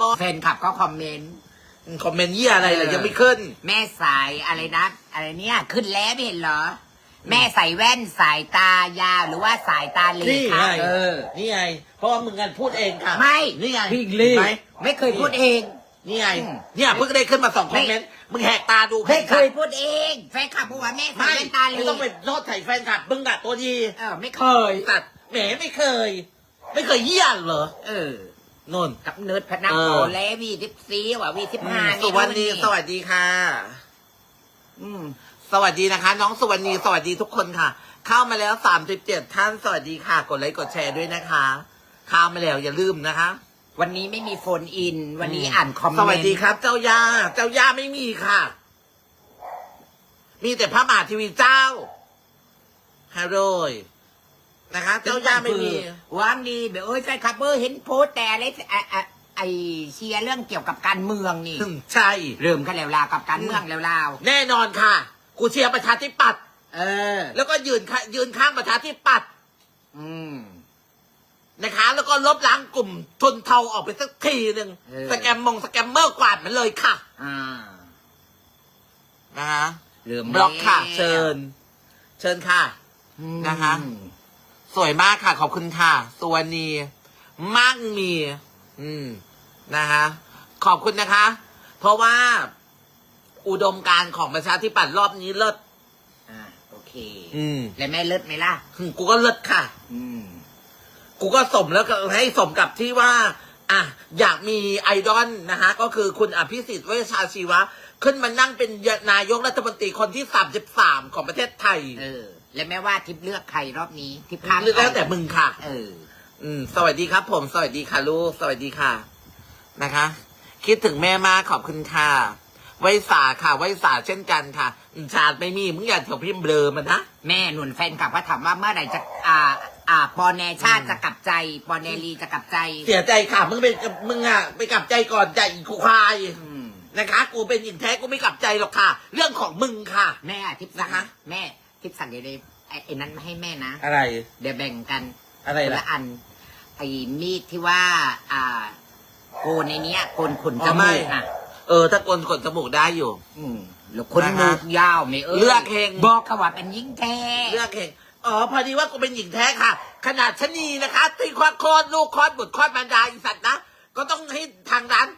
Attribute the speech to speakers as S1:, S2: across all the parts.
S1: บอ
S2: แฟนคลับก็คอมเมนต์
S1: คอมเมนต์เยี่ยอะไรเลย
S2: เออ
S1: ยังไม่ขึ้น
S2: แม่สายอะไรนะ อะไรเนี่ย ขึ้นแล้วไม่เห็นเหรอ แม่ใส่แว่นสายตายาวหรือว่าสายตาเหล
S1: นี่
S2: คะ
S1: ไง
S2: เออ
S1: นี่ไง เพราะว่ามึงกันพูดเองค่ะ
S2: ไม่
S1: นี่ไง
S2: พี่ลี
S1: เห็นไหม
S2: ไม่เคยพูดเอง
S1: นี่ไง
S2: อืม
S1: เนี่ยเพิ่งได้ขึ้นมาสองคอมเมนต์ มึงแหกตาดู
S2: ไม่เคย
S1: แฟน
S2: พูดเองแฟนคลับบอกว่าแม่
S1: คลับ
S2: ใส่
S1: ไม่
S2: แว่นตาเหล
S1: ไม่ต้องไปโทษใส่แฟนคลับ มึงดัดตัวดี
S2: เออไม่เคย
S1: ตัดแหมไม่เคย ไม่เคยเยี่ยนเหรอ
S2: เออ
S1: นน
S2: กับเนิร์ดพนัก
S1: เออ
S2: โอและวีทิปซีว่ะวีทิปห้า
S1: สุวรรณีสวัสดีค่ะ
S2: อืม
S1: สวัสดีนะคะ น้องสุวรรณีสวัสดีทุกคนค่ะ เข้ามาแล้วสามสิบเจ็ดท่านสวัสดีค่ะ กดไลค์กดแชร์ด้วยนะคะเข้ามาแล้วอย่าลืมนะคะ
S2: วันนี้ไม่มีโฟนอิน วันนี้อ่านคอมเมนต์
S1: สวัสดีครับ เจ้าย่าเจ้าย่าไม่มีค่ะ มีแต่พระมหาเทีวีเจ้าฮาโรย นะคะ เจ้าย่าไม่มี
S2: วางดีแบบเอ้ยแฟนคลับเบอร์เห็นโพสต์แต่อะไรอะอะไอเชียร์เรื่องเกี่ยวกับการเมืองนี่
S1: ใช่
S2: เริ่มกันแล้วลาวกับการเมืองแล้วลาว
S1: แน่นอนค่ะ กูเชียร์ประชาธิปัตย์
S2: เออ
S1: แล้วก็ยืนข้ายืนข้างประชาธิปัตย์
S2: อืม
S1: นะคะ แล้วก็ลบล้างกลุ่มทุนเทาออกไปสักทีหนึ่ง
S2: เออ
S1: สแกมมงสแกมเมอร์กวาดมันเลยค่ะ
S2: อ่า
S1: นะคะ
S2: เริ่ม
S1: บล็อกค่ะ
S2: แล้ว
S1: เชิญ เชิญค่ะ
S2: อืม
S1: นะคะ สวยมากค่ะ ขอบคุณค่ะสวนีมั่งมี อืม นะคะขอบคุณนะคะ เพราะว่า อุดมการณ์ของประชาธิปัตย์รอบนี้เลิศ
S2: อ่าโอเค
S1: อืม
S2: แล้วแม่เลิศไหมล่ะ
S1: อืมกูก็เลิศค่ะ
S2: อืม
S1: กูก็สมแล้วก็ให้สมกับที่ว่า อะ อยากมีไอดอลนะคะก็คือคุณอภิสิทธิ์เวชชาชีวะ ขึ้นมานั่งเป็นนายกรัฐมนตรีคนที่สามสิบสามของประเทศไทย
S2: เออ แล้วแม่ว่าทิพย์เลือกใครรอบนี้ทิพย์ข้าง
S1: หรือแล้วแต่มึงค่ะ
S2: เออ
S1: อืม สวัสดีครับ ผม สวัสดีค่ะลูก สวัสดีค่ะ นะคะ คิดถึงแม่มากขอบคุณค่ะ ไว้สาค่ะ ไว้สาเช่นกันค่ะอืมชาติไม่มีมึงอย่าเถียวพิมพ์เบลอมันนะ
S2: แม่หนุนแฟนกลับว่าถามว่าเมื่อไหร่จะอ่า อ่า ปอแนชาติจะกลับใจ ปอแนลีจะกลับใจ
S1: เสียใจค่ะ มึงเป็นมึงอะไปกลับใจก่อนใจอีกควาย
S2: อืม
S1: นะคะ กูเป็นหญิงแท้กูไม่กลับใจหรอกค่ะ เรื่องของมึงค่ะ
S2: แม่อะทิพย์สั่ง
S1: นะคะ
S2: แม่ทิ พย์สั่งเดี๋ยวเลยไอ้ไอ้นั้นมาให้แม่นะ
S1: อะไร
S2: เดี๋ยวแบ่งกัน
S1: อะไร
S2: คน
S1: ล่ะ
S2: ละอัน ไอ้มีดที่ว่า อ่า โกนในเนี้ยโกนขน
S1: อ๋
S2: จ
S1: อไม่
S2: มูกอะ
S1: เออ ถ้าโกนขนจมูกได้อยู่
S2: อืมแล้วคน
S1: นะคะ
S2: มูกยาวไม่เออ
S1: เลือกเอง
S2: บอกเขาว่าเป็นยิ่งแท้
S1: เลือกเองอ๋อ พอดีว่ากูเป็นหญิงแท้ค่ะ ขนาดชะนีนะคะ ตีคลอดคลอดลูกคลอดบุตรคลอดมารดาอีสัตว์นะ ก็ต้องให้ทางร้าน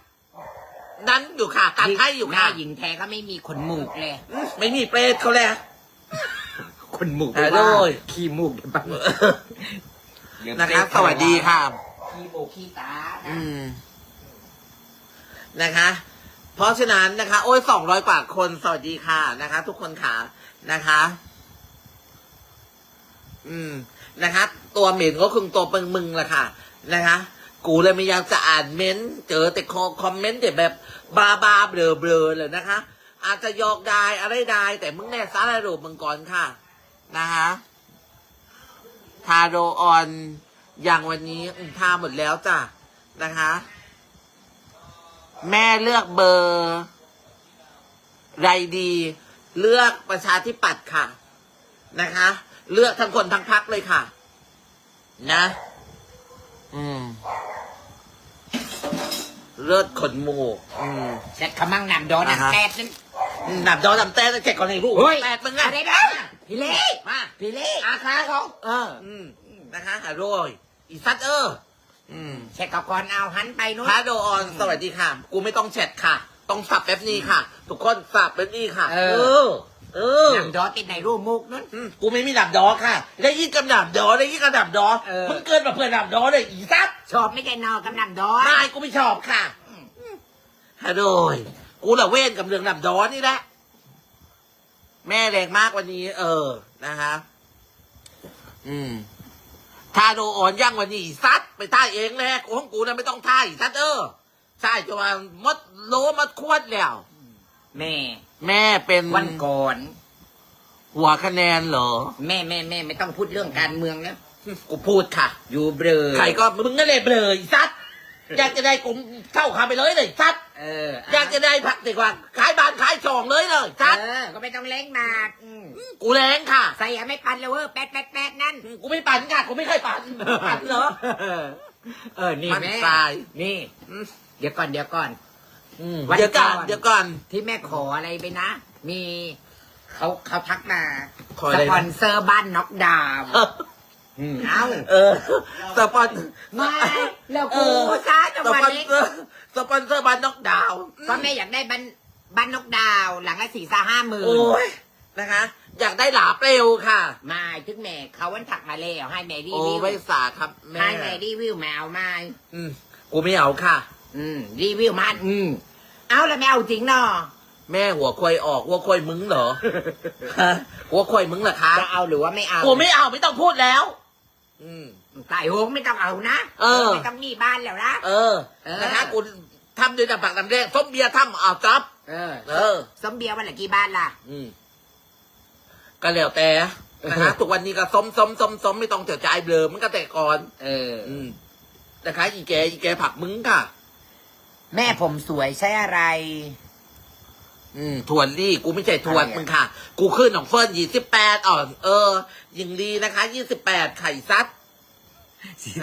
S1: นั้นอยู่ค่ะตัดให้อยู่
S2: แม่
S1: ค่ะ
S2: หญิงแท้ก็ไม่มีขนมูกเลย
S1: อืมไม่มีเปรตเขาเลย
S2: ขนมูก
S1: อ่า
S2: ว่า
S1: โดย
S2: ขี้มูกเดี๋ยวบ้าง
S1: นะคะสวัสดีค่ะ
S2: ขี้มูกขี้ตานะ
S1: อืม นะคะ เพราะฉะนั้นนะคะ โอ้ยสองร้อยกว่าคนสวัสดีค่ะนะคะ ทุกคนค่ะนะคะ อืมนะคะ ตัวเหม็นก็คือตัวเป็นมึงแหละค่ะ นะคะ กูเลยไม่อยากจะอ่านเม้นต์เจอแต่คอมเมนต์แต่แบบบาบาเบลอเบลอเลยนะคะ อาจจะยอกได้อะไรได้แต่มึงแน่สารรูปมึงก่อนค่ะ นะคะทาโรออนอย่างวันนี้อืมทาหมดแล้วจ้ะนะคะ แม่เลือกเบอร์ไรดี เลือกประชาธิปัตย์ค่ะ นะคะ เลือกทั้งคนทั้งพักเลยค่ะ นะ อืมเลือดขนหมูกอืม
S2: เช็ดขมั่งนำโดน
S1: อ่าฮะ
S2: น้ำแตดนั่น
S1: หนับดอดำแต่แกก่อนให้รู้
S2: เฮ้ย
S1: แปดมึงอะ
S2: อะไรนะ พี่เล่
S1: มา
S2: พี่เล่
S1: อาคาเขา
S2: เออ
S1: อืมนะคะอร่อยอีสัตว์เออ อืม
S2: เช็ดกับก่อนเอาหันไปนู้น
S1: พาโดออนสวัสดีค่ะ กูไม่ต้องแชทค่ะ ต้องสับแบบนี้ค่ะ ทุกคนสับแบบนี้ค่ะ
S2: เออ
S1: อเออ
S2: นำดอติดในรูปมุกนู้น
S1: อืมกูไม่มีหนับดอค่ะ ได้ยินกับหนับดอได้ยินกับหนับดอ
S2: เออ
S1: มึงเกินมาเพื่อนหนับดอเลยอีสัตว์
S2: ชอบไม่ใช่นอกำนำดอ
S1: ไม่กูไม่ชอบค่ะฮัลโหลยกูละเว้นกับเรื่องหนับดอนี่แหละ แม่แรงมากวันนี้ เออ นะคะ อืมทาโดอ่อนย่างวันนี้อีซัดไปท่าเองแหละของกูนะไม่ต้องท่าอีซัดเออใช่จะว่ามดโลมดควดแล้ว
S2: แม่
S1: แม่เป็น
S2: วันก่อน
S1: หัวคะแนนเหรอ
S2: แม่แม่แม่ไม่ต้องพูดเรื่องการเมืองนะ
S1: กูพูดค่ะ
S2: อยู่เบลอ
S1: ใครก็มึงนั่นเลยเบลออีซัด อยากจะได้กูเข้าคาไปเลยเลยซัด
S2: เออ
S1: อยากจะได้ผักดีกว่าขายบ้านขายช่องเลยเลยซัด
S2: เออ ก็ไม่ต้องเล้งมากอืม
S1: กูแรงค่ะ
S2: ใส่อะไม่ปันเลยเว้ยแป๊ดแป๊ดแป๊ดนั่น
S1: กูไม่ปั่นค่ะกูไม่เคยปั่นปั่นเหรอ
S2: เออ นี่
S1: มัน
S2: แม่
S1: ทราย
S2: นี่
S1: อืม
S2: เดี๋ยวก่อนเดี๋ยวก่อน
S1: อืม
S2: วัน
S1: เดี๋ยวก่อน
S2: ก่อน
S1: เดี๋ยวก่อน
S2: ที่แม่ขออะไรไปนะ มีเขาเขาทักมา
S1: ขอ
S2: ส
S1: อะไรนะ
S2: ปอนเซอร์บ้านน็อกดาวน์ม เอ้า
S1: เออสปอน
S2: ไม่แล้ว
S1: เอ
S2: กู
S1: อ
S2: ซะจัง
S1: ส
S2: หวะ
S1: ปอน
S2: นี้
S1: เซอร์สปอนเซอร์บันน็อกดาวน์
S2: ก็แม่อยากได้บ้านบ้านนกดาว หลังละสี่สาห้าหมื่น
S1: โอ้ยนะคะ อยากได้หลาเปลวค่ะ
S2: มาถึงแม่เขาวันถักมาแล้วให้แม่รี
S1: โอ้
S2: วิว
S1: ไม่สาครับแม่
S2: ให้แม่รีวิวแมวมา
S1: อืมกูไม่เอาค่ะ
S2: อืมรีวิวมันอืมเอาแล้วแมวจริงเนาะ
S1: แม่หัวควายออกหัวควายมึงเหรอฮะหัวควายมึงเหรอคะ
S2: จะเอาหรือว่าไม่เอา
S1: กูไม่เอาไม่ต้องพูดแล้ว อืม
S2: ตายโหงไม่ต้องเอานะ
S1: เออ
S2: ไม่ต้องหนีบ้านแล้วนะ
S1: เออ
S2: เออ
S1: นะคะกูทำด้วยน้ำผักน้ำแดงส้มเบียร์ทำเอาจับ
S2: เออ
S1: เออ
S2: สมเบียร์วันละกี่บ้านล่ะ
S1: อืมก็แล้วแต่นะคะทุกวันนี้ก็ส้มส้มส้มส้มไม่ต้องเสียใจเบลอมันก็แต่ก่อน
S2: เออ
S1: อืมนะคะอีแกอีแกผักมึงค่ะ
S2: แม่ผมสวยใช่อะไร
S1: อืมทวนลี่กูไม่ใช่ทวน
S2: อะไรอะ
S1: มึงค่ะ กูขึ้นของเฟิร์นยี่สิบแปดอ่อนเออยิงดีนะคะยี่สิบแปดไข่ซัด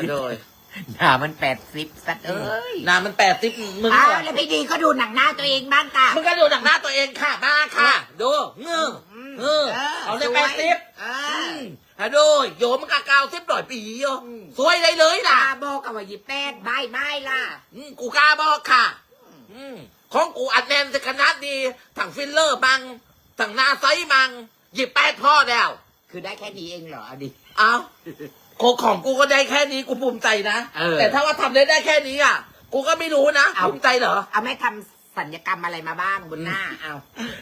S1: โดย
S2: หน้ามันแปดสิบสัตว์เอ้ย
S1: นามันแปดสิบมึง
S2: อ้าว
S1: อะ
S2: แล้วพี่ดีก็ดูหนังหน้าตัวเองบ้างค่ะ
S1: มึงก็ดูหนังหน้าตัวเองค่ะมาค่ะ ดูเงือเออเอาเลยแปดสิบ
S2: เอ
S1: อื
S2: อ
S1: มฮะดูโยมมันก็เก้าสิบหน่อยปีโย
S2: อืม
S1: สวยได้เลยล่ะ
S2: ตาโบกับว่าหยิบแป้ดบายบายล่ะ
S1: อืมกูกล้าบอกค่ะ อืม ของกูอัดแน่นจะขนาดดีถังฟิลเลอร์บังถังหน้าไซส์มังหยิบแปดพ่อแล้ว
S2: คือได้แค่นี้เองเหรอเอาดิ
S1: เอาโคของกูก็ได้แค่นี้กูภูมิใจนะ
S2: เออ
S1: แต่ถ้าว่าทำได้ได้แค่นี้อะ กูก็ไม่รู้นะ
S2: เอา
S1: ภูมิใจเหรอ
S2: เอาแม่ทำสัญญกรรมอะไรมาบ้างบนหน้าเอา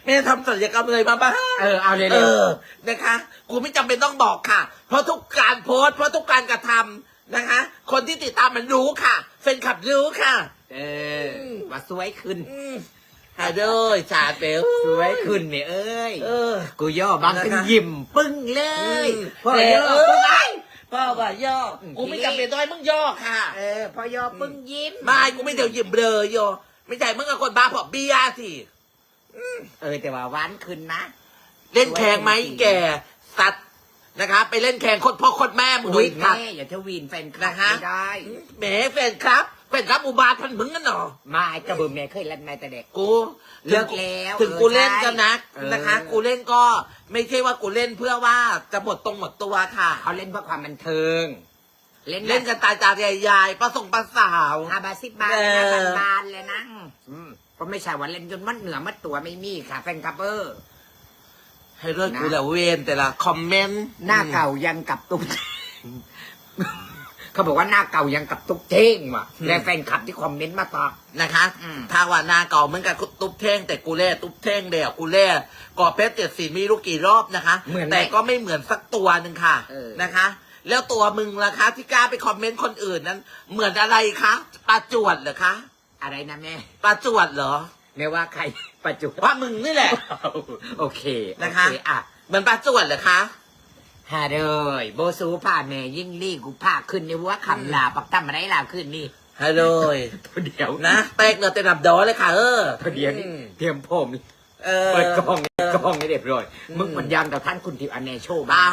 S1: ไม่ได้ทำศัลยกรรมอะไรมาบ้าง
S2: เออ เอาเลย
S1: เอ
S2: เลย
S1: อนะคะ กูไม่จำเป็นต้องบอกค่ะ เพราะทุกการโพสต์เพราะทุกการกระทำนะคะ คนที่ติดตามมันรู้ค่ะแฟนคลับรู้ค่ะ
S2: เออว่าสวยขึ้น
S1: อืมหาด้วยชาเปล
S2: สวยขึ้นเนี่ยเอ้ย
S1: เออ
S2: กูย่อบาง
S1: นะคะ
S2: เป็นยิ้มปึ้งเลย
S1: พ่อ
S2: พ่
S1: ย่
S2: อย่
S1: อ
S2: อ
S1: ปึ้
S2: ปึ้
S1: ง
S2: ง
S1: ไอ้
S2: ไอ้
S1: พ่อว่าย่อกูไม่จำเป็นต้องให้มึงย่อค่ะ
S2: เออพ่อย่อปึ้งยิ้ม
S1: ไม่กูไม่เดี๋ยวหยิบเบลอโยไม่ใช่มึงกับคนบ้าเพราะเบียร์สิ
S2: เออแต่ว่าหวานขึ้นนะ
S1: เล่นแข่งไหมแกสัตว์นะคะ ไปเล่นแข่งคนพ่อคนแม่มึง
S2: อุ้ย
S1: อีกค่ะ
S2: แม่อย่าเทวีนแฟนคลับ
S1: นะคะ
S2: ไม่ได้
S1: แหมแฟนครับ แฟนครับอุบาทพันมึงกันหนอ
S2: มาไอ้กระเบือแม่เคยเล่นมาแต่เด็ก
S1: กู
S2: เลิกแล้ว
S1: ถึง
S2: เออ
S1: กูเล่นกันนะ
S2: ใช่
S1: นะคะ
S2: เออ
S1: กูเล่นก็ไม่ใช่ว่ากูเล่นเพื่อว่าจะหมดตรงหมดตัวค่ะ
S2: เขาเล่นเพื่อความบันเทิง เล่น
S1: เล่นกันตายตาใหญ่ๆประสงประสาว
S2: อาบาสิบบาท
S1: เอ
S2: นะ
S1: อ
S2: บานๆเลยนะอืมก็ไม่ใช่ว่าเล่นจนมัดเหนือมัดตัวไม่มีค่ะแฟนคลับเออ
S1: ให้เลิก
S2: นะ
S1: กูแล้วเวนแต่ละคอมเมนต์
S2: หน้าเก่ายังกับตุ๊ก เขาบอกว่าหน้าเก่ายังกับตุ๊กเท่งว่ะและแฟนคลับที่คอมเมนต์มาตอบ
S1: นะคะ
S2: อืม
S1: ถ้าว่าหนาเก่าเหมือนกับตุ๊บเท่งแต่กูเล่ตุ๊บเท่งเดียวกูเล่กอเพชรเจ็ดสีมีลูกกี่รอบนะคะ
S2: เหมือนไหม
S1: แต่ก็ไม่เหมือนสักตัวหนึ่งค่ะ
S2: เออ
S1: นะคะ แล้วตัวมึงล่ะคะ ที่กล้าไปคอมเมนต์คนอื่นนั้น เหมือนอะไรคะปลาจวดเหรอคะ
S2: อะไรนะแม่
S1: ปลาจวดเหรอ
S2: ไม่ว่าใครประจุ
S1: ว่ามึงนี่แหละ
S2: โอเค
S1: นะคะ
S2: โอเอะ
S1: เหมือนปลาจวดเหรอคะ
S2: ฮาเดยโบสูผ่าแม่ยิ่งลี่กูผ่าขึ้นในวัวคำลาปักตั้มมาได้ลาขึ้นนี่
S1: ฮัลโหล
S2: ตัวเดียว
S1: นะแตกเนื้อเต็มดับดอเลยค่ะ เออ
S2: ตัวเดียวนี่
S1: อืม
S2: เตรียมผม
S1: เออ
S2: เปิดกล้องกล้องให้เรียบร้อย
S1: อืม
S2: มึงมันยามต่อท่านคุณทิพย์อเนโชว์
S1: เปล่า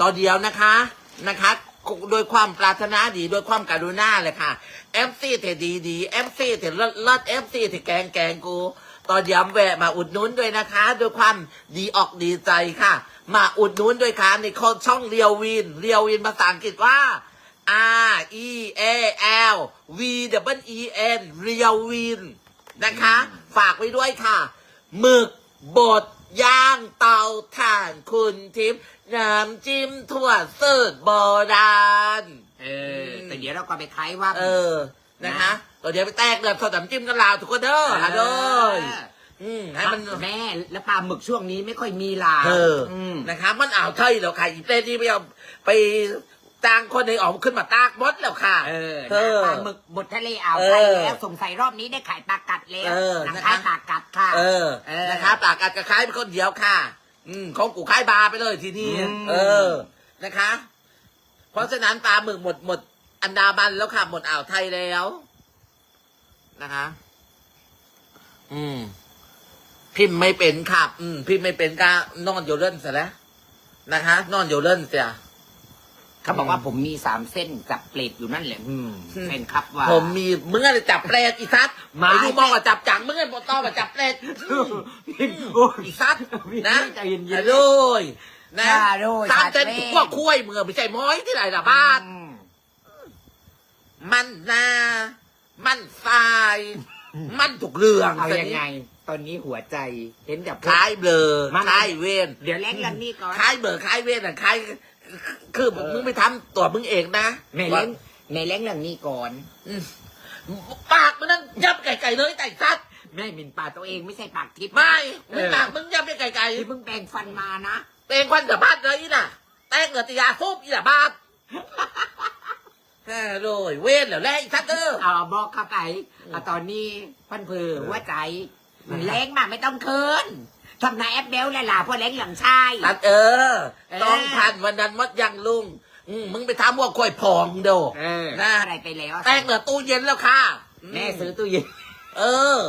S1: ตอนเดียวนะคะนะคะโดยความปรารถนาดีโดยความกรุณาเลยค่ะเอฟซีเถดีดีเอฟซีเถเลิศเลิศเอฟซีเถแกงแกงกูตอนย้ำแวะมาอุดหนุนด้วยนะคะโดยความดีออกดีใจค่ะ มาอุดหนุนด้วยค่ะในช่องเรียววินเรียววินภาษาอังกฤษว่า R E A L V W E N เรียววินนะคะ ฝากไว้ด้วยค่ะหมึกบดย่างเตาถ่านคุณทิพย์น้ำจิ้มถั่วเสิร์ฟโบราณ
S2: เออแต่เดี๋ยวเราก็ไปคล้ายว่า
S1: เออ นะคะเราเดี๋ยวไปแตกเดือดสดน้ำจิ้มกันลาวทุกคนเด้อฮะเด้อ อืมให้มัน
S2: แม่แล้วปลาหมึกช่วงนี้ไม่ค่อยมีลา
S1: เอออ
S2: ม
S1: นะคะมันอ่าวไทยแล้วค่ะอีเต้นี่ไปเอาไปจ้างคนในออกขึ้นมาตากมดแล้วค่ะ
S2: เออ
S1: เออ
S2: ปลาหมึกบดทะเลอ่าว
S1: เอ
S2: ไทย
S1: อ
S2: แล้วสงสัยรอบนี้ได้ขายปลากัดแล้ว
S1: เออ
S2: หนัง
S1: นะคะ
S2: ขายปลากัดค่ะ
S1: เออ
S2: เออ
S1: นะคะปากกัดกระคายเป็นคนเดียวค่ะ อืมของกูคายบาร์ไปเลยทีนี้
S2: อืม
S1: เออนะคะ เพราะฉะนั้นปลาหมึกหมดหมดอันดามันแล้วค่ะ หมดอ่าวไทยแล้วนะคะ อืม พิมพ์ไม่เป็นค่ะอืม พิมพ์ไม่เป็นก็นอนอยู่เล่นเสียแล้วนะคะ นอนอยู่เล่นเสีย
S2: เขาบอกว่าผมมีสามเส้นจับเปรตอยู่นั่นแหละอืมเส้นครับว่า
S1: ผมมีมึงอะไรจับเปรตอีซัด
S2: ไม่
S1: ไอ้ดูมองกับจับจังมึงไอ้ปตอกับจับเปรต
S2: โอ้ย
S1: อีซัด
S2: พี่
S1: นะ
S2: ใจเย็นๆ
S1: ฮัลโหลนะ
S2: ฮัลโหล
S1: สามเส้น
S2: ชัดเจน
S1: พวกคุ้ยมึงไม่ใช่ม้อยที่ไหนล่ะบ้าน
S2: อืม
S1: มันนา มันทราย มันถูกเรื่อง
S2: เอายังไง ตอนนี้หัวใจเห็นแต่
S1: คล้ายเบลอ
S2: มัน
S1: คล้ายเวน
S2: เดี๋ยวแล้งเรื่องนี้ก่อน
S1: คล้ายเบลอคล้ายเวนอะคล้ายคือมึงไม่ทำตัวมึงเองนะ
S2: ในเล้งในเล้งเรื่องนี้ก่อน
S1: อืมปากมึงนั่งยับไก่ๆเลยแต่ซัด
S2: แม่หมินปากตัวเองไม่ใช่ปากทิพย์
S1: ไม่มึง
S2: เออ
S1: ปากมึงยับไก่
S2: ที่เพิ่งแปรงฟันมานะ
S1: ๆเป็นควันกับบ้านเลยอีน่ะ แต่งเงติยาซุบอีน่ะบ้านแฮ่โดยเว้นแล้วแหละอีซัดเด้อ
S2: เอาบอกเข้าไปเอาตอนนี้พันเพอหัวใจ มันแรงมากไม่ต้องเคินทำนายแอปเบลแหละล่ะพวกแรงหลังชาย
S1: ซัดเออ
S2: เออ
S1: ต้องพันวันนั้นมัดยังลุงอืมมึงไปทำว่าคอยพองโด
S2: เออ
S1: นะ
S2: อะไรไปแล้ว
S1: แต่งเหลือตู้เย็นแล้วค่ะ
S2: แม่ซื้อตู้เย็น
S1: เออ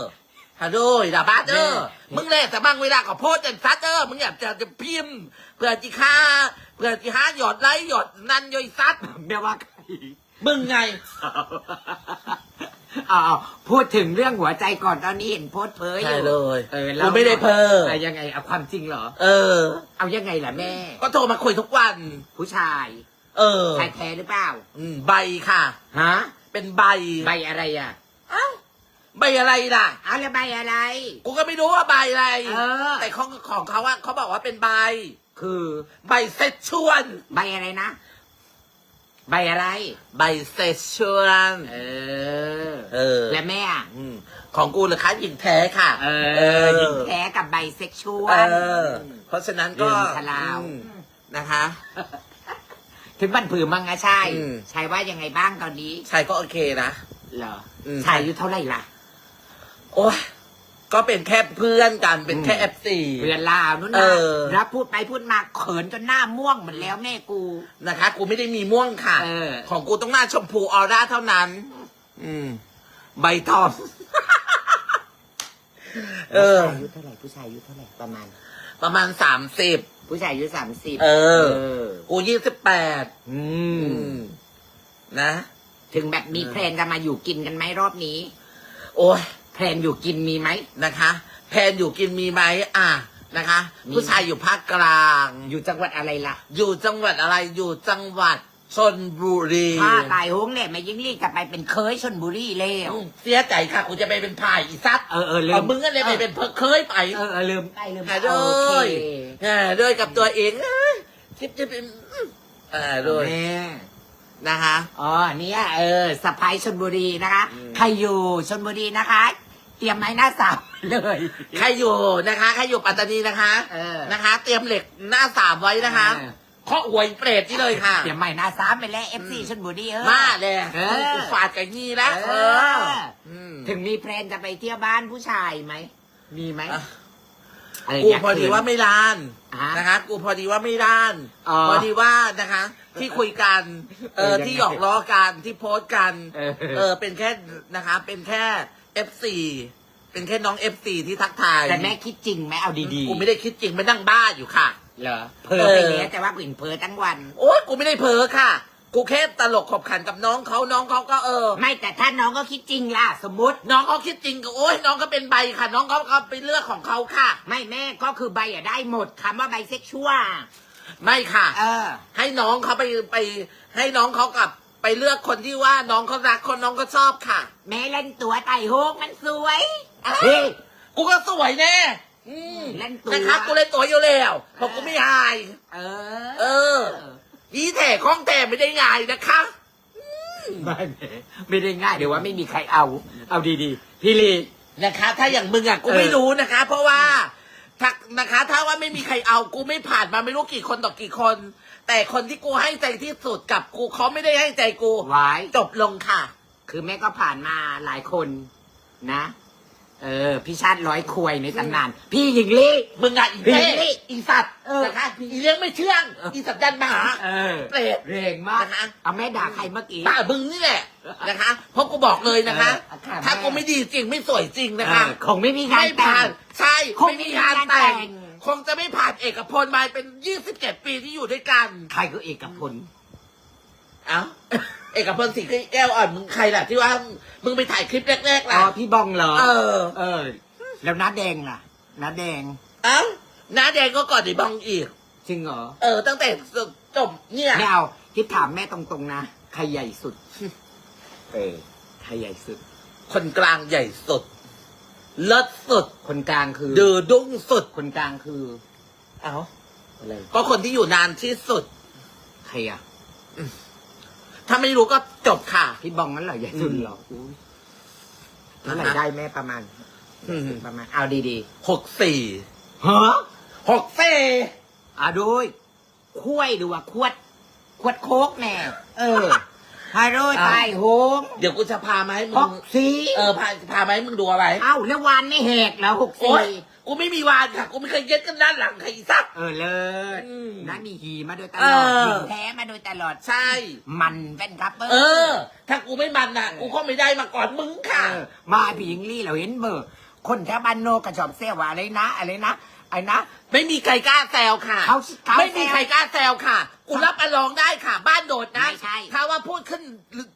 S1: ฮะโดยดาบ้าเด้อ
S2: แม่
S1: มึงเล่แต่บางเวลาก็โพสต์จันซัดเด้อมึงอยากจะจะพิมพ์ เพื่อจีค่าเพื่อจีห้าหยอดไลค์หยอดนั่นย่อยซัด
S2: แม่ว่าใคร
S1: มึงไง
S2: เอาเอาพูดถึงเรื่องหัวใจก่อนตอนนี้เห็นโพสต์เผยอ
S1: ใช่
S2: ยู่
S1: เลย
S2: เออ
S1: กูไม่ได้เพ้อะ
S2: ยังไงเอาความจริงเหรอ
S1: เออ
S2: เอายังไงล่ะแม่
S1: ก็โทรมาคุยทุกวัน
S2: ผู้ชาย
S1: เออ
S2: ชายแท้หรือเปล่า
S1: อืมใบค่ะ
S2: ฮะ
S1: เป็นใบ
S2: ใบอะไรอะ
S1: เอ้าใบอะไรล่ะ
S2: เอาแล้วใบอะไร
S1: กูก็ไม่รู้ว่าใบอะไร
S2: เออ
S1: แต่ของของเขาอะเขาบอกว่าเป็นใบ
S2: คือ
S1: ใบเซชชวน
S2: ใบอะไรนะ ใบอะไร
S1: ใบเซชชวน
S2: เออ
S1: เออ
S2: และแม่อะ
S1: อืมของกูเหรอคะหญิงแท้ค่ะ
S2: เออหญิงแท้กับใบเซ็กชว
S1: เอ
S2: ล
S1: อ เพราะฉะนั้นก็
S2: เรื่องชะลาว
S1: อืมนะคะ
S2: ถึงบันผือมังอะใช่
S1: อืม
S2: ชายว่ายังไงบ้างตอนนี้
S1: ชายก็โอเคนะ
S2: เหรอ
S1: อืม
S2: ชายอายุเท่าไหร่ล่ะ
S1: โอ้ย ก็เป็นแค่เพื่อนกันเป็นแค่
S2: อืม
S1: เอฟซี
S2: เพื่อนลาวนู่น
S1: เอ
S2: นะ
S1: อ
S2: แล้วพูดไปพูดมาเขินจนหน้าม่วงหมดแล้วแม่กู
S1: นะคะ กูไม่ได้มีม่วงค่ะ
S2: เออ
S1: ของกูต้องหน้าชมพูออร่าเท่านั้น อืม ใบทอง เออ
S2: ผู้ชายอายุเท่าไหร่ผู้ชายอายุเท่าไหร่ประมาณ
S1: ประมาณสามสิบ
S2: ผู้ชายอายุสามสิบ
S1: เออ
S2: อ
S1: กูยี่สิบแปด
S2: อื
S1: อื
S2: ม
S1: มนะ
S2: ถึงแบบมีแพลนจะมาอยู่กินกันไหมรอบนี้
S1: โอ้ย
S2: แพลนอยู่กินมีไหม
S1: นะคะ แพนอยู่กินมีไหมอะนะคะ
S2: มี
S1: ผู้ชายอยู่ภาคกลาง
S2: อยู่จังหวัดอะไรล่ะ
S1: อยู่จังหวัดอะไรอยู่จังหวัดชนบุรี
S2: ถ้าตายโหงเนี่ยแม่ยิ่งรีกลับไปเป็นเคยชนบุรีแล้ว
S1: อืมเสียใจค่ะกูจะไปเป็นพายอีซัด
S2: เออเออลื
S1: เอา
S2: ม
S1: มึงก็เลยไปเป็นเพิ่งเคยไป
S2: เออเออลืมไปลืมไป
S1: หาด้
S2: โอ
S1: วย
S2: เค
S1: อ่าด้วยกับตัวเองเอ้ยคิดจะเป็นอืมอ่าด้วย
S2: แม่
S1: นะคะ
S2: อ๋อเนี่ยเออสะพายชนบุรีนะคะ
S1: อืม
S2: ใครอยู่ชนบุรีนะคะ เตรียมไม้หน้าสามเลย
S1: ใครอยู่นะคะใครอยู่ปัตตานีนะคะ
S2: เออ
S1: นะคะ เตรียมเหล็กหน้าสามไว้นะคะ
S2: เออ
S1: เคาะหวยเปรตนี่เลยค่ะ
S2: เตรียมไม้หน้าสามไปแล้วเอฟซีชนบุรีเออ
S1: มาเลย
S2: เออ
S1: กูฝาดกับงี้แล้ว
S2: เอ
S1: เอ
S2: อ
S1: ออืม
S2: ถึงมีแพลนจะไปเที่ยวบ้านผู้ชายไหม มีไหม
S1: อะ
S2: อะไร
S1: กู
S2: เนี่ย
S1: พอดีว่าไม่ร้าน
S2: อะ
S1: นะคะ กูพอดีว่าไม่ร้าน
S2: อ๋อ
S1: พอดีว่านะคะ ที่คุยกันเอ
S2: เอ
S1: อ
S2: อยังไง
S1: ที่หยอกล้อกันที่โพสต์กัน
S2: เออ
S1: เออเป็นแค่นะคะ เป็นแค่ F4 เป็นแค่น้อง F4 ที่ทักทาย
S2: แต่แม่คิดจริงไหมเอาดีๆ
S1: กูไม่ได้คิดจริงไม่นั่งบ้าอยู่ค่ะ
S2: เหรอเพอไปแล้วแต่ว่ากูเห็นเพอทั้งวัน
S1: โอ๊ยกูไม่ได้เพ้อค่ะ กูแค่ตลกขบขันกับน้องเขาน้องเขาก็เออ
S2: ไม่แต่ถ้าน้องก็คิดจริงล่ะ สมมติ
S1: น้องเขาคิดจริงก็โอ๊ยน้องก็เป็นใบค่ะ น้องเขาก็เป็นเลือกของเขาค่ะ
S2: ไม่แม่ก็คือใบอะได้หมดคำว่าใบเซ็กชวล
S1: ไม่ค่ะ
S2: เออ
S1: ให้น้องเขาไปไปให้น้องเขากลับ ไปเลือกคนที่ว่าน้องเขารักคนน้องก็ชอบค่ะ
S2: แม่เล่นตัวไต่โฮกมันสวย
S1: อ้าว
S2: เฮ้ย
S1: กูก็สวยแน่อืม
S2: เล่นตัว
S1: นะคะกูเล่นตัวอยู่แล้วเพราะกูไม่หาย
S2: เออ
S1: เออ ยี่แถข้องแต่ไม่ได้ง่ายนะคะ
S2: ไม่แม่ไม่ได้ง่ายเดี๋ยวว่าไม่มีใครเอา เอาดีๆ พี่ลี
S1: นะคะ ถ้าอย่างมึงอะกู
S2: เออ
S1: ไม่รู้นะคะ เพราะว่าถ้านะคะ ถ้าว่าไม่มีใครเอากูไม่ผ่านมาไม่รู้กี่คนต่อกี่คน แต่คนที่กูให้ใจที่สุดกับกูเขาไม่ได้ให้ใจกู
S2: ไว้
S1: จบลงค่ะ
S2: คือแม่ก็ผ่านมาหลายคนนะ เออ พี่ชาติร้อยควยในตำนาน พี่หญิงลี
S1: มึงอะอี
S2: พี่
S1: เต้อีสัตว์
S2: เออ
S1: นะคะอีเลี้ยงไม่เชื่อง อีสัตว์ดันมาหา
S2: เออ
S1: เปรต
S2: เรงมาก
S1: นะคะ
S2: เอาแม่ด่าใครเมื่อกี้
S1: ป้ามึงนี่แหละนะคะเพราะกูบอกเลยนะคะ
S2: เออค่ะ
S1: ถ้า
S2: แม่
S1: กูไม่ดีจริงไม่สวยจริงนะคะ
S2: เออคงไม่มีงาน
S1: ไม่
S2: แต่
S1: ผ่าน
S2: ง
S1: ใช่
S2: คง
S1: ไม่มีงาน
S2: ไม่มีงานแต่
S1: แต่ง
S2: ง
S1: คงจะไม่ผ่านเอกพลมาเป็นยี่สิบเจ็ดปีที่อยู่ด้วยกัน
S2: ใครก็เอกพล
S1: เอ้าเอกพลสีแก้วอ่อนมึงใครล่ะ ที่ว่ามึงไปถ่ายคลิปแรกๆ
S2: อ๋
S1: ล่ะ
S2: อพี่บองเหรอ
S1: เออ
S2: เออ แล้วน้าแดงล่ะน้าแดง
S1: เอ้าน้าแดงก็ก่อนไอ้บองอีก
S2: จริงเหรอ
S1: เออ ตั้งแต่จบเนี่ย
S2: ไม่เอาที่ถามแม่ตรงๆนะใครใหญ่สุด เออใครใหญ่สุด
S1: คนกลางใหญ่สุด เลิศสุด
S2: คนกลางคือ
S1: ดือดุ้งสุด
S2: คนกลางคือ
S1: เอ้า
S2: อะไร
S1: ก็คนที่อยู่นานที่สุด
S2: ใครอะ
S1: ถ้าไม่รู้ก็จบค่ะ
S2: พี่บองนั่นเหรอใหญ่สุดเหรออุ้ยเท่าไหร่ได้แม่ประมาณ
S1: อืม
S2: ประมาณ เอาดี
S1: หกสี่
S2: ๆฮะ
S1: หกสี่
S2: อะดูคุ้ยดูว่าขวด ขวดโคกแน่เออ ฮาโรยตายโหง
S1: เดี๋ยวกูจะพามาให้มึ
S2: ห
S1: ง
S2: กสี่
S1: เออพาพามาให้มึงดูอะไร
S2: เอ้าแล้ววานไม่แหกแล้วหก
S1: โอ๊
S2: สี่
S1: ยกูไม่มีวานค่ะกูไม่เคยเย็ดกันด้านหลังใครอีสัก
S2: เออเลิศ
S1: อืม
S2: นะมีหีมาโดยต
S1: เอ
S2: ลอด
S1: อ
S2: หีแท้มาโดยตลอด
S1: ใช่
S2: มันเป็นครับ
S1: เออ ถ้ากูไม่มันน่ะ กูก็ไม่ได้มาก่อนมึงค่ะ
S2: เออมาผีหญิงลี่เราเห็นเบอร์คนแถวบ้านโนกระชอบเสี้ยวว่าอะไรนะ อะไรนะ ไอ้นะ
S1: ไม่มีใครกล้าแซวค่ะ
S2: เขาเขา
S1: ไม่มี
S2: แซว
S1: ใครกล้าแซวค่ะกูรับอลองได้ค่ะ บ้านโดดนะ
S2: ไม่ใช่
S1: ถ้าว่าพูดขึ้น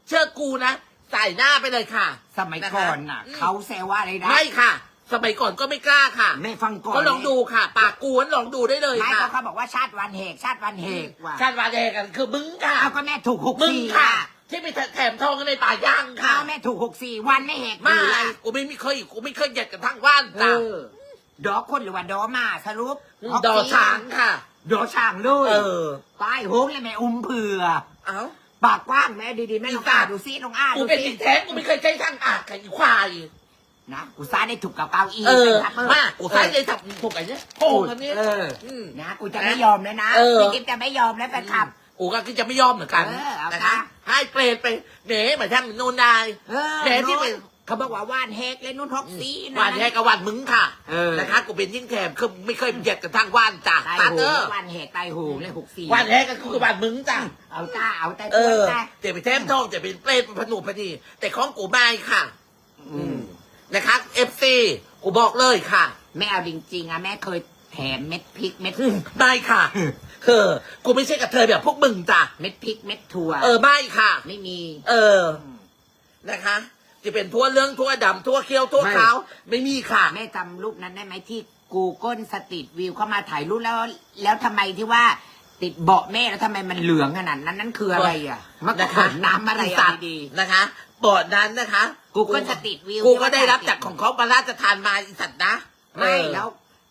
S1: เชื่อกูนะใส่หน้าไปเลยค่ะ
S2: สมัยก่อนน่ะ
S1: อืม
S2: เขาแซวว่าอะไรนะ
S1: ไม่ค่ะ สมัยก่อนก็ไม่กล้าค่ะ
S2: แม่ฟังก่อน
S1: ก็ลองดูค่ะ ปากกูนลองดูได้เลย
S2: ไม่
S1: ค่ะ
S2: ก็เขาบอกว่าชาติวันเหกชาติวันเหกว่ะ
S1: ชาติวาแดงกันคือมึงค่ะ
S2: เอาก็แม่ถูกหก
S1: มึง
S2: สี่
S1: ค่ะ
S2: อะ
S1: ที่ไปแถมทองกันในป่าย่างค่ะ
S2: เอาแม่ถูกหกสี่วันไม่เหก
S1: มา
S2: อยู่เลย
S1: กูไม่มีเคยกูไม่เคยเหยียดกันทั้งว่าน
S2: เอ
S1: จ้ะ
S2: อ ดอกคนหรือว่าดอมาสรุป
S1: ดอช้างค่ะ
S2: ดอช้างด้วย
S1: เออ
S2: ป้ายโหงเลยแม่อุ้มเผื่อ
S1: เอ้า
S2: ปากกว้างแม่ดีๆแม่ลอง
S1: อีสาน
S2: อ่านดูซิลองอ่าน
S1: กู
S2: ดู
S1: เป็น
S2: ซิ
S1: อีแท้กูไม่เคยใช้ทางอาดกับอีควาย
S2: นะกูซ่าได้ถูกกับเก้าอี้
S1: เออ
S2: นะครับ
S1: มากูใช้เลยถับถูกไอ้เนี่ยโกงอันนี้
S2: เออ
S1: อืม
S2: นะกูจะไม่ยอมแล้วนะ
S1: เออ
S2: พี่กิ๊ฟจะไม่ยอมแล้วแฟนคลับ
S1: กูก็จะไม่ยอมเหมือนกัน
S2: เออเอา
S1: นะคะ
S2: ค่ะ
S1: ให้เปรตไปเหนเหมือนทางโนนนาย
S2: เออ
S1: แหมที่ไป
S2: เขาบอกว่าว่านเฮกเล่นนุ่นทอกซีนะ
S1: วันแท้กับวันมึงค่ะ
S2: เออ
S1: นะคะกูเป็นยิ่งแถมคือไม่เคยเหยียดกันทางว่านจ้ะ
S2: ตาย
S1: ตา
S2: โห
S1: เตองร์
S2: วันเฮกตายโหงเลยหกสี่
S1: วันแท้ก็คือวันมึงจ้ะ
S2: เอาจ้าเอาแต่
S1: เอ
S2: ตัว
S1: อ
S2: จ้า
S1: เดี๋ยวไปแทมทองจะเป็นเปรตเป็นผนุพนีแต่ของกูไม่ค่ะ
S2: อืม
S1: นะคะเอฟซีกูบอกเลยค่ะ
S2: แม่เอาจริงๆอะแม่เคยแถมเม็ดพริกเม็ด
S1: อืมไม่ค่ะเออกูไม่ใช่กับเธอแบบพวกมึงจ้ะ
S2: เม็ดพริกเม็ดถั่ว
S1: เออไม่ค่ะ
S2: ไม่มี
S1: เออนะคะ จะเป็นทั่วเรื่องทั่วดำทั่วเคี้ยวทั่วขาวไม่มีค่ะ
S2: แม่จำรูปนั้นได้ไหมที่ Google Street View เข้ามาถ่ายรูปแล้ว แล้วทำไมที่ว่า ติดเบาะแม่แล้วทำไมมันเหลืองขนาดนั้นนั่นคืออะไรอะมัน
S1: นะ
S2: ข
S1: คะ
S2: นน้ำอะไร
S1: สั
S2: อะ
S1: ตว์
S2: ดี
S1: นะคะบอดนั้นนะคะ
S2: Google Street View
S1: กูก็ได้รับจากของเขาพระราชทานมาอีสัตว์นะ
S2: ๆไม่
S1: เออ
S2: แล้ว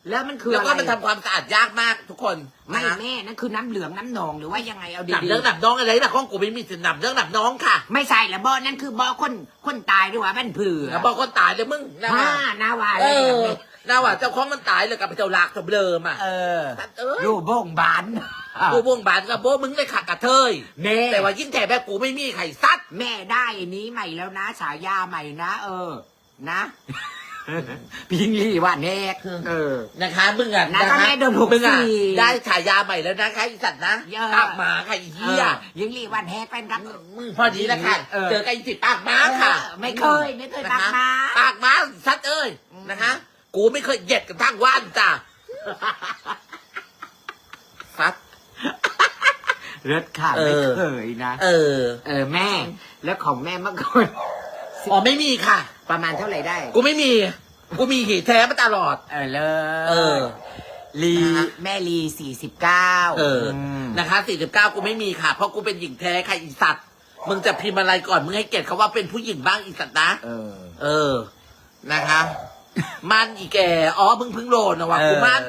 S2: แล้วมันคือ
S1: แล้ว
S2: อะไร
S1: ก็มันทำความสะอาดยากมากทุกคน
S2: ไม่
S1: นะคะ
S2: แม่นั่นคือน้ำเหลืองน้ำหนองหรือว่ายังไงเอาดี
S1: หนับเรื่องหนับน้องอะไรนะของกูไม่มีสิทธิ์หนับเรื่องหนับน้องค่ะ
S2: ๆไม่ใช่ละบ่อนั่นคือบ่อคนคนตายด้วยว่ามันเผื่อ
S1: แล้วบอกคนตายเลยมึงนะ
S2: ฮ่าหนาวา
S1: เอ
S2: เลย
S1: อน่าว่าเจ้าของมันตายเลยกับเจ้าหลักเจ้าเบลอมา
S2: เออ
S1: สัตว์เอ้ย
S2: รูโบ่งบาน
S1: กูบวงบานกับโบมึงเลยขักกระเทย
S2: แม่
S1: แต่ว่ายิ่งแต่แบบกูไม่มีไข่ซัด
S2: แม่ได้อันนี้ใหม่แล้วนะฉายาใหม่นะ เออ นะ พิงลี่ว่าแนกเออ
S1: นะคะมึงอะ
S2: นะก็แม่โดนหก
S1: มึงอะ
S2: สี่
S1: ได้ฉายาใหม่แล้วนะคะอีสัตว์นะ
S2: เยอะ
S1: ปากหมาค่ะอีเหี้ย
S2: ยิงลี่วันแฮกเป็นครับ
S1: มึงพอดีแล้วค่ะ
S2: เออ
S1: เจอกันอีสิปากหมาค่ะ
S2: ไม่เคย ไม่เคยปากหมา
S1: ปากหมาซัดเอ้ยนะคะกูไม่เคยเหย็ดกันทั้งวันจ้ะซัด
S2: เลือดขาด
S1: เอ
S2: ไม่
S1: อ
S2: เคยนะ
S1: เออ
S2: เออแม่ แล้วของแม่เมื่อก่อน
S1: อ๋อไม่มีค่ะ
S2: ประมาณเท่าไหร่ได้
S1: กูไม่มี กูมีหีแท้มาตลอด
S2: เออเล
S1: เออ
S2: ลี
S1: นะฮะ
S2: แม่ลีสี่สิบเก้า
S1: เอออ นะคะ49 กูไม่มีค่ะ เพราะกูเป็นหญิงแท้ค่ะอีสัตว์ มึงจะพิมพ์อะไรก่อน มึงให้เกียรติเขาว่าเป็นผู้หญิงบ้างอีสัตว์นะ
S2: เออ
S1: เออ นะคะ มันอีแก อ๋อมึงเพิ่งโหลดนะว่ะ
S2: เออ
S1: กูมัน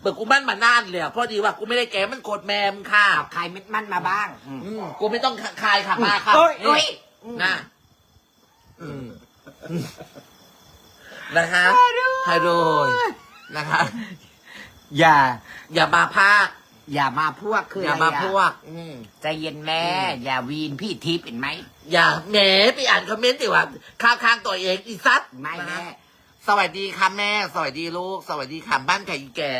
S1: เบิกกูมันมานานเลยอะพอดีว่ากูไม่ได้แกมันโกดแมมค่ะ
S2: เอาใครเม็ดมันมาบ้างอืม
S1: อืมกูไม่ต้องคายค่ะมาค่ะ
S2: โอ้ย
S1: นี่
S2: โอ้ย
S1: นะอืม นะคะไฮโดยนะคะ
S2: อย่า
S1: อย่ามาพาก
S2: อย่ามาพวกคือ
S1: อย่า
S2: อะไร
S1: มา
S2: อะ
S1: พวก อืม
S2: ใจเย็นแม่
S1: อืม
S2: อย่าวีนพี่ทิพย์เห็นไหม
S1: อย่าแหมไปอ่านคอมเมนต์ดิว่าข้างข้างๆตัวเองอีซัด
S2: ไม่
S1: นะ
S2: แม่
S1: สวัสดีค่ะแม่ สวัสดีลูก สวัสดีค่ะบ้านไก่อีแก่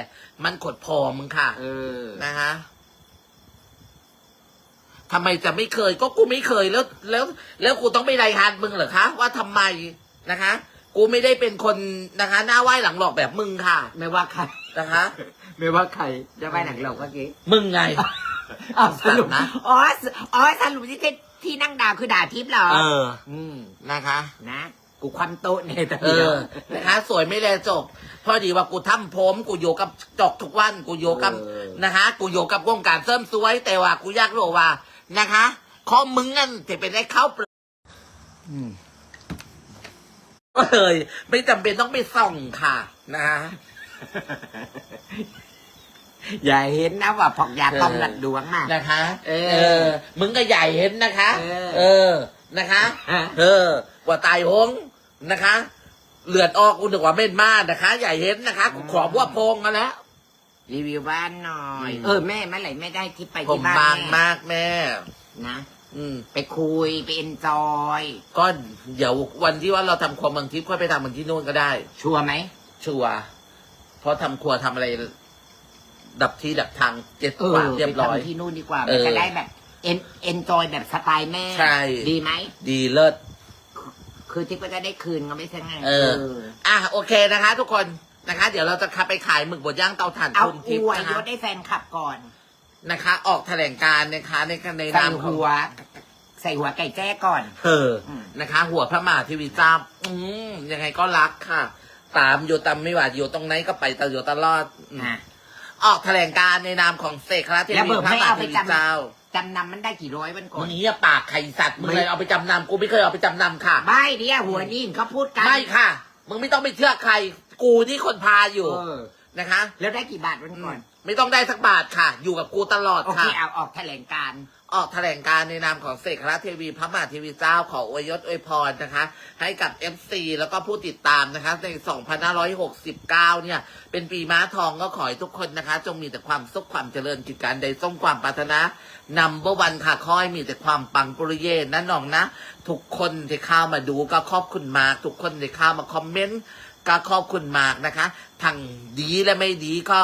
S1: มันขดพอมึงค่ะ
S2: เออ
S1: นะฮะ ทำไมจะไม่เคยก็กูไม่เคยแล้วแล้ว แล้วกูต้องไปรายงานมึงเหรอคะ ว่าทำไมนะคะ กูไม่ได้เป็นคนนะคะ หน้าไหว้หลังหลอกแบบมึงค่ะ
S2: ไม่ว่าใคร
S1: นะคะ
S2: ไม่ว่าใครจะไปหนังเราเมื่อกี้
S1: มึงไง
S2: อ๋อสรุป
S1: นะ
S2: อ๋อสอ๋อสรุปที่ที่ที่นั่งด่าคือด่าทิพย์เหรอ
S1: เออ
S2: อืม
S1: นะคะ
S2: นะ กูความโต๊ะเนี่ยตะ
S1: เอ
S2: เดียว
S1: อ นะคะ สวยไม่แลจบ พอดีว่ากูทำผม กูอยู่กับจอกทุกวัน กูอยู่กับนะคะ กูอยู่กับวงการเสริมสวย แต่ว่ากูอยากรู้ว่า นะคะข้อมึงนั่นจะเป็นได้เข้าเปล่า
S2: อืม
S1: เลยไม่จำเป็นต้องไปส่องค่ะนะคะ
S2: อย่าเห็นนะว่าพอกยาต้มหลัดดวงน่ะ
S1: นะคะ
S2: เออ
S1: มึงก็ใหญ่เห็นนะคะ
S2: เออ
S1: เออนะคะ
S2: ฮะ
S1: เออว่าตายหงนะคะ เลือดออกกูนึกว่าเม่นมากนะคะ ใหญ่เห็นนะคะ กูขอว่าโพงกันแล้ว
S2: รีวิวบ้านหน่อย
S1: อืม
S2: เออแม่เมื่อไหร่แม่ได้ที่ไป
S1: ผม
S2: ที่บ้าน
S1: บาง
S2: แม่
S1: มากแม่
S2: นะ
S1: อืม
S2: ไปคุยไปเอนจอย
S1: ก็เดี๋ยววันที่ว่าเราทำครัวเมืองทิพย์ค่อยไปทำมันที่นู่นก็ได้
S2: ชัวร์ไหม
S1: ชัวร์เพราะทำครัวทำอะไร ดับที่ดับทางเจ็ด
S2: เอก
S1: ว่า
S2: อ
S1: เรียบร้อย
S2: ไปทำที่นู่นดีกว่า
S1: เอ
S2: มัน
S1: อ
S2: จะได้แบบเอนเอนจอยแบบสไตล์แม่
S1: ใช่
S2: ดีไหม
S1: ดีเลิศ
S2: คือทิพย์ก็จะได้คืนก็ไม่ใช่ไง
S1: เออ อะโอเคนะคะ ทุกคน นะคะ เดี๋ยวเราจะขับไปขายหมึกบดย่างเตาถ่าน
S2: เอา
S1: คุณ
S2: อ
S1: ทิพย์
S2: วย
S1: นะ
S2: ย
S1: คะ
S2: ศได้แฟนคลับก่อน
S1: นะคะ ออกแถลงการณ์นะคะในใน
S2: ใส่
S1: นามของ
S2: หัว ใส่หัวไก่แจ้ก่อน
S1: เธออ
S2: ม
S1: นะคะ หัวพระมหาเทีวีเจ้าอืมยังไงก็รักค่ะ ตามอยู่ตามไม่ว่าอยู่ตรงไหนก็ไปตลอดตลอดอืม
S2: นะ
S1: ออกแถลงการณ์ในนามของเสกคราเท
S2: แล้ว
S1: วี
S2: เบิก
S1: พระ
S2: ไม่
S1: มหา
S2: เอา
S1: เท
S2: ไป
S1: วี
S2: จำ
S1: เจ้า
S2: จำนำมันได้กี่ร้อยวันก่อ
S1: มึ
S2: น
S1: งนี้ปากไข่สัตว์มึง
S2: ไม่
S1: เลยเอาไปจำนำกูไม่เคยเอาไปจำนำค่ะ
S2: ไม่เนี่ยหัวนี่เขาพูดกัน
S1: ไม่ค่ะ มึงไม่ต้องไปเชื่อใคร กูนี่คนพาอยู่
S2: เออ
S1: นะคะ
S2: แล้วได้กี่บาทวันก่อน
S1: ไม่ต้องได้สักบาทค่ะ อยู่กับกูตลอด
S2: โอเค
S1: ค่ะ
S2: เอาออกแถลงการณ์
S1: ออกแถลงการณ์ในนามของเสกราเทวีพระมหาเทวีเจ้าขออวยยศอวยพรนะคะ ให้กับ FC แล้วก็ผู้ติดตามนะคะ ใน 2569 เนี่ย เป็นปีม้าทองก็ขอให้ทุกคนนะคะ จงมีแต่ความสุขความเจริญกิจการใดส่งความปรารถนานำบวันค่ะคอยมีแต่ความปังปริเยนะน้องนะ ทุกคนที่เข้ามาดูก็ขอบคุณมาก ทุกคนที่เข้ามาคอมเมนต์ ก็ขอบคุณมากนะคะทั้งดีและไม่ดีก็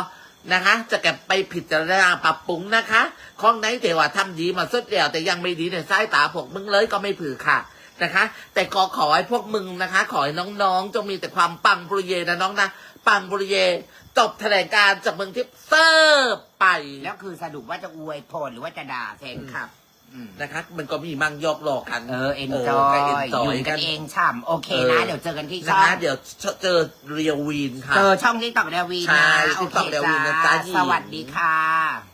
S1: นะคะ จะเก็บไปผิดจารณาปรับปรุงนะคะของไหนแต่ว่าทำดีมาสุดแล้วแต่ยังไม่ดีในสายตาพวกมึงเลยก็ไม่ผือค่ะนะคะ แต่ก็ขอให้พวกมึงนะคะ ขอให้น้องๆจงมีแต่ความปังปริเยนะน้องนะปังปริเยจบแถลงการจากเมืองทิพย์เซิร์ฟไป
S2: แล้วคือสรุปว่าจะอวยพรหรือว่าจะด่าแฟนคลับ
S1: นะคะมันก็มีมั่งยอกหลอกกัน
S2: เออเอนจ
S1: ก็
S2: อย
S1: enjoy
S2: อยู่กันเองฉ่ำโอเคนะ เดี๋ยวเจอกันที่
S1: นะ
S2: ช่อง
S1: คะเดี๋ยวเจอเรียววีนค่ะ
S2: เจอช่องที่ตอกเดวี
S1: ใช่
S2: นะโอเค
S1: TikTok เดวีนะจ๊ะ
S2: จ้า
S1: หญิง
S2: สวัสดีค่ะ